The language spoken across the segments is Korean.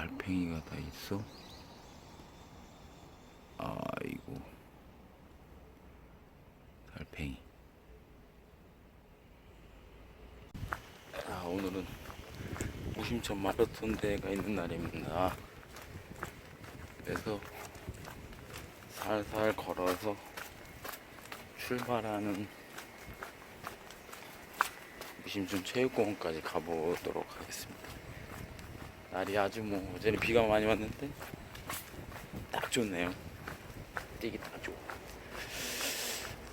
달팽이가 다 있어. 아이고. 달팽이. 자, 오늘은 무심천 마라톤 대회가 있는 날입니다. 그래서 살살 걸어서 출발하는 무심천 체육공원까지 가보도록 하겠습니다. 날이 아주 뭐 어제는 비가 많이 왔는데 딱 좋네요. 뛰기 딱 좋아.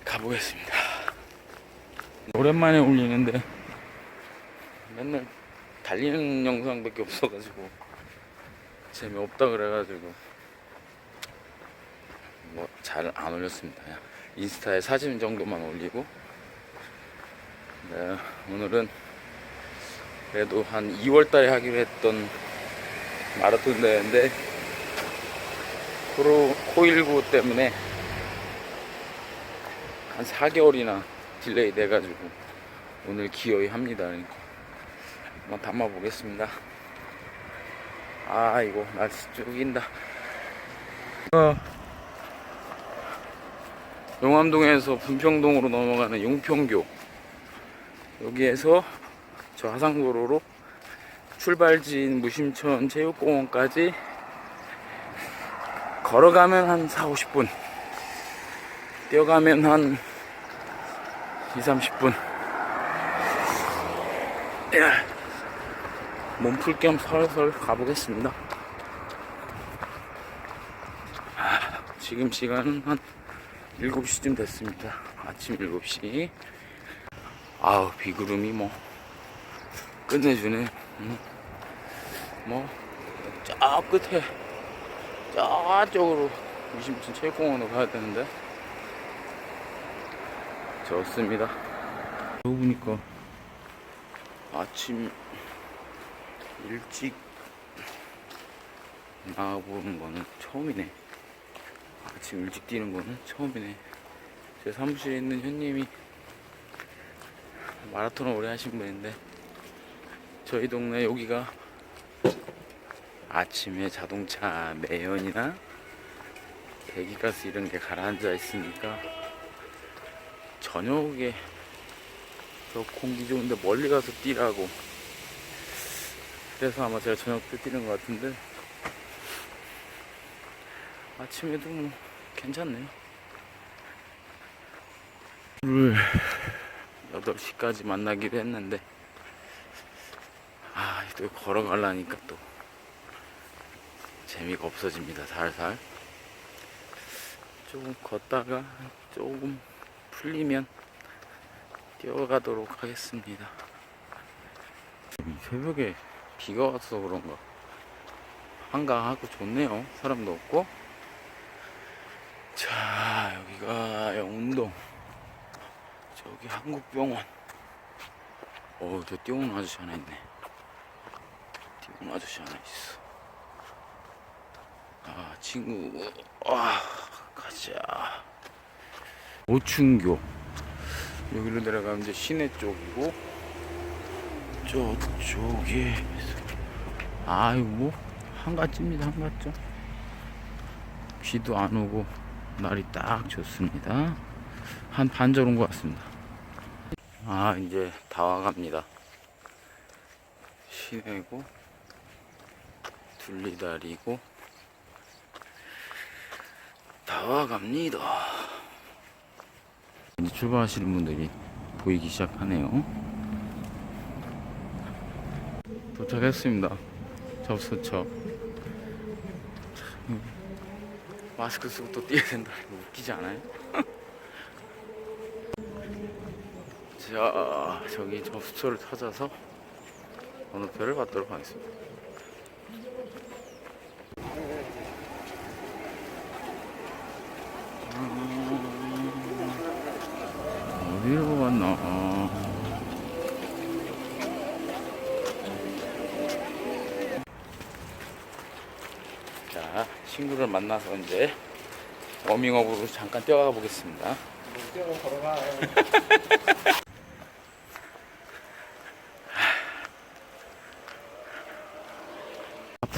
가보겠습니다. 오랜만에 올리는데 맨날 달리는 영상밖에 없어가지고 재미없다 그래가지고 뭐 잘 안 올렸습니다. 인스타에 사진 정도만 올리고 네, 오늘은 그래도 한 2월달에 하기로 했던 마라톤 대회인데 코로 코일구 때문에 한 4개월이나 딜레이 돼가지고 오늘 기어이 합니다. 그러니까 한번 담아 보겠습니다. 아 이거 날씨 죽인다. 어, 용암동에서 분평동으로 넘어가는 용평교 여기에서 저 하상도로로 출발지인 무심천 체육공원까지 걸어가면 한 4, 50분 뛰어가면 한 2, 30분. 몸풀 겸 설설 가보겠습니다. 아, 지금 시간은 한 7시쯤 됐습니다. 아침 7시. 아우 비구름이 뭐 끝내주네. 음. 뭐저 끝에 저쪽으로 무심천 체육공원으로 가야 되는데. 좋습니다. 그러고 보니까 아침 일찍 나가보는 거는 처음이네. 아침 일찍 뛰는 거는 처음이네. 제 사무실에 있는 현님이 마라톤을 오래 하신 분인데 저희 동네 여기가 아침에 자동차 매연이나 배기가스 이런 게 가라앉아 있으니까 저녁에 저 공기 좋은데 멀리 가서 뛰라고. 그래서 아마 제가 저녁 때 뛰는 것 같은데 아침에도 뭐 괜찮네요. 오늘 8시까지 만나기로 했는데 아, 또 걸어가려니까 또 재미가 없어집니다. 살살. 조금 걷다가 조금 풀리면 뛰어가도록 하겠습니다. 이 새벽에 비가 와서 그런가 한가하고 좋네요. 사람도 없고. 자, 여기가 영운동. 저기 한국병원. 어, 저 뛰어오는 아저씨 하나 있네. 뛰어오는 아저씨 하나 있어. 아, 친구. 아, 가자. 오춘교. 여기로 내려가면 이제 시내 쪽이고, 저쪽에. 아이고, 뭐, 한가쯤입니다, 한가쯤. 비도 안 오고, 날이 딱 좋습니다. 한 반절 온 것 같습니다. 아, 이제 다 와갑니다. 시내고, 둘리다리고, 다 와갑니다. 이제 출발하시는 분들이 보이기 시작하네요. 도착했습니다. 접수처. 마스크 쓰고 또 뛰어야 된다. 이거 웃기지 않아요? 자, 저기 접수처를 찾아서 번호표를 받도록 하겠습니다. 어디로 갔나? 자, 친구를 만나서 이제 워밍업으로 잠깐 뛰어가 보겠습니다.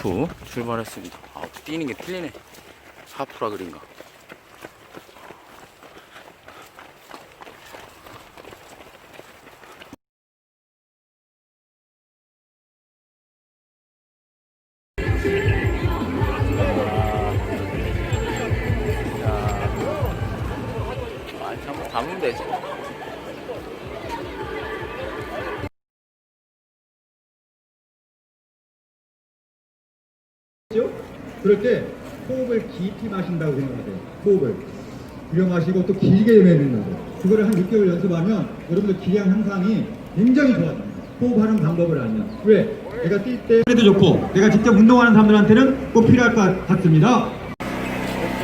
하프 출발했습니다. 아, 뛰는 게 틀리네. 하프라 그린가. 담으면 되지. 그럴 때 호흡을 깊이 마신다고 생각하세요. 호흡을. 들여 마시고 또 길게 내뱉는 거죠. 그거를 한 6개월 연습하면 여러분들 기량 향상이 굉장히 좋아집니다. 호흡하는 방법을 알면. 왜? 내가 뛸 때. 해도 좋고, 내가 직접 운동하는 사람들한테는 꼭 필요할 것 같습니다.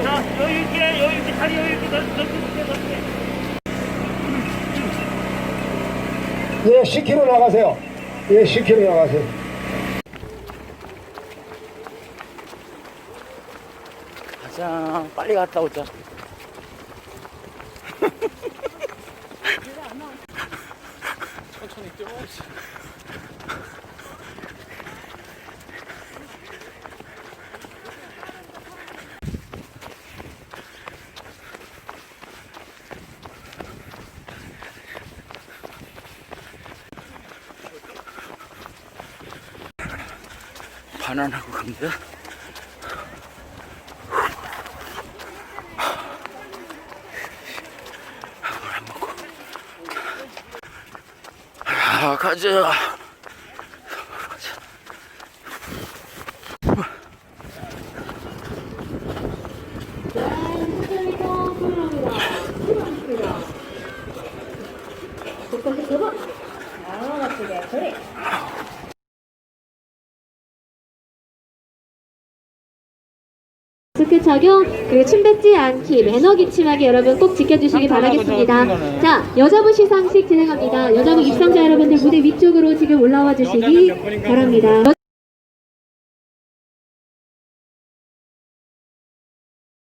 자, 여유 있게, 여유 있게, 다리 여유 있게, 넓, 넓게, 넓게. 예, 10km 나가세요. 예, 10km 나가세요. 가자. 빨리 갔다 오자. 천천히 뛰어. 반환하고 갑니다. 아, 가자. 착용 그리고 침 뱉지 않기 매너 기침하기 여러분 꼭 지켜주시기 바라겠습니다. 자 여자분 시상식 진행합니다. 여자분 입상자 여러분들 무대 위쪽으로 지금 올라와 주시기 바랍니다.